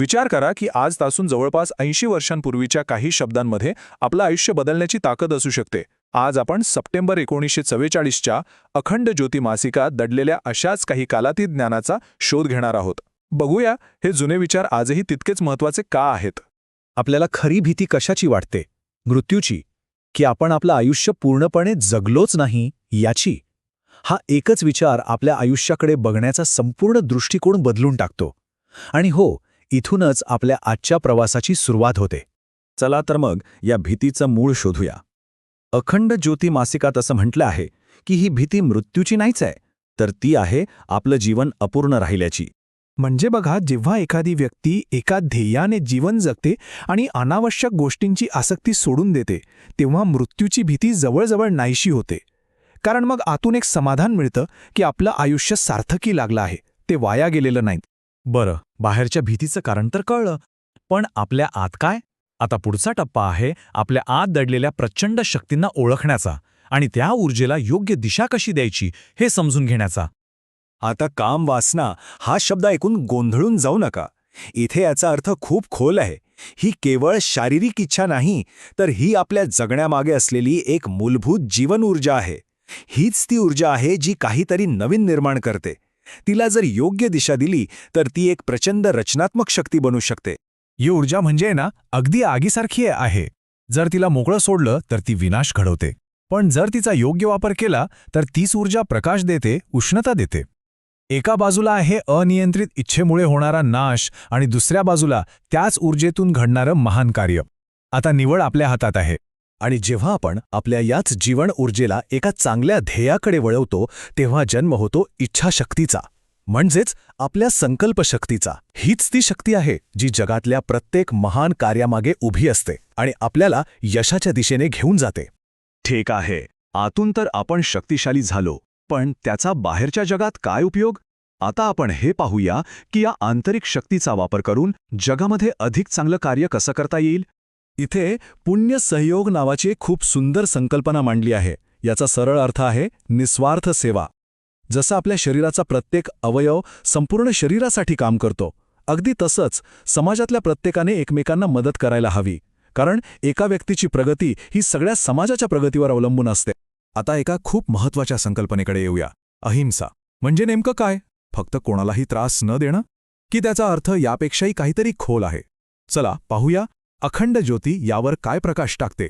विचार करा की आजपासून जवळपास ऐंशी वर्षांपूर्वीच्या काही शब्दांमध्ये आपलं आयुष्य बदलण्याची ताकद असू शकते. आज आपण सप्टेंबर एकोणीसशे चव्वेचाळीसच्या अखंड ज्योती मासिकात दडलेल्या अशाच काही कालातीत ज्ञानाचा शोध घेणार आहोत. बघूया हे जुने विचार आजही तितकेच महत्त्वाचे का आहेत? आपल्याला खरी भीती कशाची वाटते? मृत्यूची? की आपण आपलं आयुष्य पूर्णपणे जगलोच नाही याची? हा एकच विचार आपल्या आयुष्याकडे बघण्याचा संपूर्ण दृष्टिकोन बदलून टाकतो. आणि हो इथूनच आपल्या आजच्या प्रवासाची सुरुवात होते. चला तर मग या भीतीचं मूळ शोधूया. अखंड ज्योती मासिकात असं म्हटलं आहे की ही भीती मृत्यूची नाहीच आहे तर ती आहे आपलं जीवन अपूर्ण राहिल्याची. म्हणजे बघा जेव्हा एखादी व्यक्ती एका ध्येयाने जीवन जगते आणि अनावश्यक गोष्टींची आसक्ती सोडून देते तेव्हा मृत्यूची भीती जवळजवळ नाहीशी होते. कारण मग आतून एक समाधान मिळतं की आपलं आयुष्य सार्थकी लागलं आहे ते वाया गेलेलं नाही बरं बाहेरच्या भीतीचं कारण तर कळलं. पण आपल्या आत काय? आता पुढचा टप्पा आहे आपल्या आत दडलेल्या प्रचंड शक्तींना ओळखण्याचा आणि त्या ऊर्जेला योग्य दिशा कशी द्यायची हे समजून घेण्याचा. आता काम वासना हा शब्द ऐकून गोंधळून जाऊ नका. इथे याचा अर्थ खूप खोल आहे. ही केवळ शारीरिक इच्छा नाही तर ही आपल्या जगण्यामागे असलेली एक मूलभूत जीवन ऊर्जा आहे. हीच ती ऊर्जा आहे जी काहीतरी नवीन निर्माण करते. तिला जर योग्य दिशा दिली तर ती एक प्रचंड रचनात्मक शक्ती बनू शकते. ही ऊर्जा म्हणजे ना अगदी आगीसारखी आहे. जर तिला मोकळं सोडलं तर ती विनाश घडवते. पण जर तिचा योग्य वापर केला तर तीच ऊर्जा प्रकाश देते उष्णता देते. एका बाजूला आहे अनियंत्रित इच्छेमुळे होणारा नाश आणि दुसऱ्या बाजूला त्याच ऊर्जेतून घडणारं महान कार्य. आता निवड आपल्या हातात आहे. आणि जेव्हा आपण आपल्या याच जीवन ऊर्जेला एका चांगल्या ध्येयाकडे वळवतो तेव्हा जन्म होतो इच्छाशक्तीचा. म्हणजेच आपल्या संकल्पशक्तीचा. हीच ती शक्ती आहे जी जगातल्या प्रत्येक महान कार्यामागे उभी असते आणि आपल्याला यशाच्या दिशेने घेऊन जाते. ठीक आहे. आतून तर आपण शक्तिशाली झालो पण त्याचा बाहेरच्या जगात काय उपयोग? आता आपण हे पाहूया की या आंतरिक शक्तीचा वापर करून जगामध्ये अधिक चांगलं कार्य कसं करता येईल? इथे पुण्य सहयोग नावाची एक खूप सुंदर संकल्पना मांडली आहे. याचा सरळ अर्थ आहे निस्वार्थ सेवा. जसं आपल्या शरीराचा प्रत्येक अवयव संपूर्ण शरीरासाठी काम करतो अगदी तसंच समाजातल्या प्रत्येकाने एकमेकांना मदत करायला हवी. कारण एका व्यक्तीची प्रगती ही सगळ्या समाजाच्या प्रगतीवर अवलंबून असते. आता एका खूप महत्त्वाच्या संकल्पनेकडे येऊया. अहिंसा. म्हणजे नेमकं काय? फक्त कोणालाही त्रास न देणं? की त्याचा अर्थ यापेक्षाही काहीतरी खोल आहे? चला पाहूया. अखंड ज्योती यावर काय प्रकाश टाकते?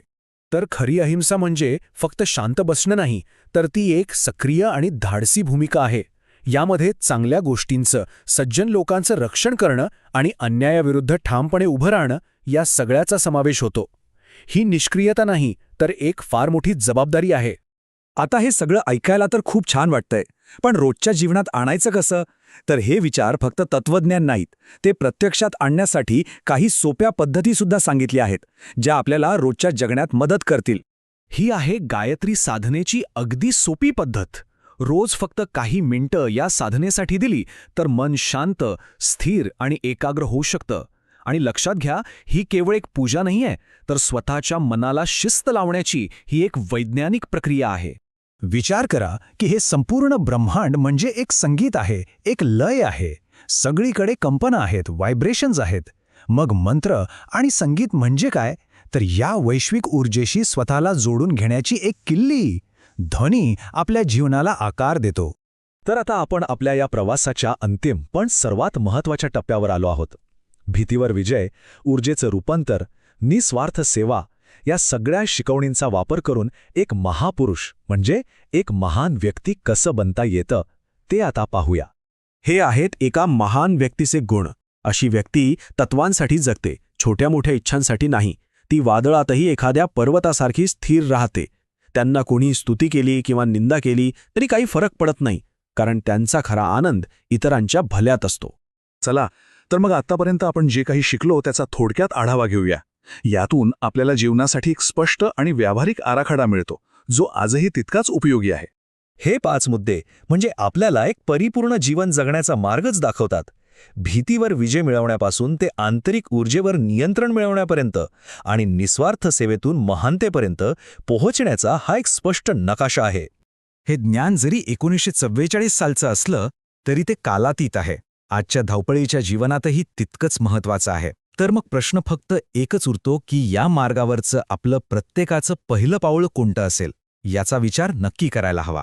तर खरी अहिंसा म्हणजे फक्त शांत बसणं नाही तर ती एक सक्रिय आणि धाडसी भूमिका आहे. यामध्ये चांगल्या गोष्टींचं सज्जन लोकांचं रक्षण करणं आणि अन्यायाविरुद्ध ठामपणे उभं राहणं या सगळ्याचा समावेश होतो. ही निष्क्रियता नाही तर एक फार मोठी जबाबदारी आहे. आता हे सगळं ऐकायला तर खूप छान वाटतंय. पण रोजच्या जीवनात आणायचं कसं? तर हे विचार फक्त तत्वज्ञान नाहीत. ते प्रत्यक्षात आणण्यासाठी काही सोप्या पद्धतीसुद्धा सांगितल्या आहेत ज्या आपल्याला रोजच्या जगण्यात मदत करतील. ही आहे गायत्री साधनेची अगदी सोपी पद्धत. रोज फक्त काही मिनटं या साधनेसाठी दिली तर मन शांत स्थिर आणि एकाग्र होऊ शकतं. आणि लक्षात घ्या ही केवळ एक पूजा नाहीये तर स्वतःच्या मनाला शिस्त लावण्याची ही एक वैज्ञानिक प्रक्रिया आहे. विचार करा की हे संपूर्ण ब्रह्मांड म्हणजे एक संगीत आहे एक लय आहे. सगळीकडे कंपना आहेत व्हायब्रेशन्स आहेत. मग मंत्र आणि संगीत म्हणजे काय? तर या वैश्विक ऊर्जेशी स्वतःला जोडून घेण्याची एक किल्ली. ध्वनी आपल्या जीवनाला आकार देतो. तर आता आपण आपल्या या प्रवासाच्या अंतिम पण सर्वात महत्त्वाच्या टप्प्यावर आलो आहोत. भीतीवर विजय ऊर्जेचं रूपांतर निस्वार्थ सेवा या सगळ्या शिकवणींचा वापर करून एक महापुरुष म्हणजे एक महान व्यक्ती कसं बनता येतं ते आता पाहूया. हे आहेत एका महान व्यक्तीचे गुण. अशी व्यक्ती तत्वांसाठी जगते छोट्या मोठ्या इच्छांसाठी नाही. ती वादळातही एखाद्या पर्वतासारखी स्थिर राहते. त्यांना कोणी स्तुती केली किंवा निंदा केली तरी काही फरक पडत नाही कारण त्यांचा खरा आनंद इतरांच्या भल्यात असतो. चला तर मग आतापर्यंत आपण जे काही शिकलो त्याचा थोडक्यात आढावा घेऊया. यातून आपल्याला जीवनासाठी एक स्पष्ट आणि व्यावहारिक आराखडा मिळतो जो आजही तितकाच उपयोगी आहे. हे पाच मुद्दे म्हणजे आपल्याला एक परिपूर्ण जीवन जगण्याचा मार्गच दाखवतात. भीतीवर विजय मिळवण्यापासून ते आंतरिक ऊर्जेवर नियंत्रण मिळवण्यापर्यंत आणि निस्वार्थ सेवेतून महानतेपर्यंत पोहोचण्याचा हा एक स्पष्ट नकाशा आहे. हे ज्ञान जरी एकोणीसशे चव्वेचाळीस सालचं असलं तरी ते कालातीत आहे. आजच्या धावपळीच्या जीवनातही तितकंच महत्वाचं आहे. तर मग प्रश्न फक्त एकच उरतो की या मार्गावरचं आपलं प्रत्येकाचं पहिलं पाऊल कोणतं असेल? याचा विचार नक्की करायला हवा.